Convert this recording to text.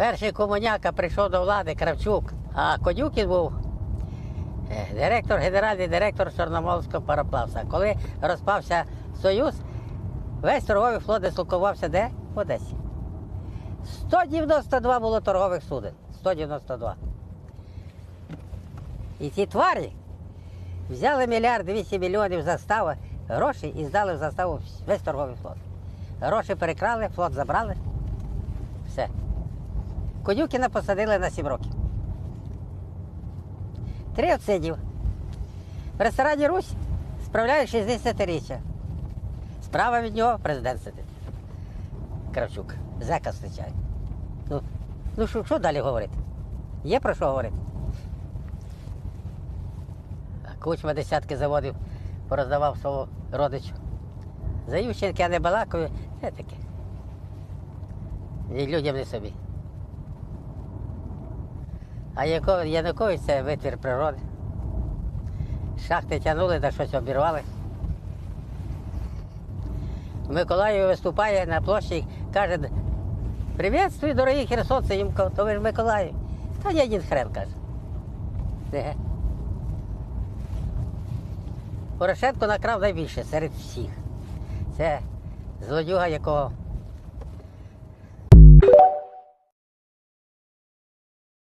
Перший комуняка прийшов до влади Кравчук, а Конюкін був е, директор, генеральний директор Чорноморського пароплавства. Коли розпався Союз, весь торговий флот дислокувався де? В Одесі. 192 було торгових суден. 192. І ці тварі взяли мільярд 200 мільйонів застави грошей і здали в заставу весь торговий флот. Гроші перекрали, флот забрали. Все. Конюкіна посадили на 7 років. Три отсидів. В ресторані Русь справляє 60-річчя. Справа від нього президент сидить. Кравчук. Зека зустрічає. Ну, ну що, що далі говорити? Є про що говорити? Кучма десятки заводів пороздавав свого родичу. За Ющенка я не балакаю, це таке. І людям не собі. А Янукович це витвір природи. Шахти тягнули, та щось обірвали. В Миколаєві виступає на площі, каже, Привітствую, дорогі херсонці, їм то ви ж Миколаїв. Та ні, один хрен каже. Еге. Порошенко накрав найбільше серед всіх. Це злодюга, якого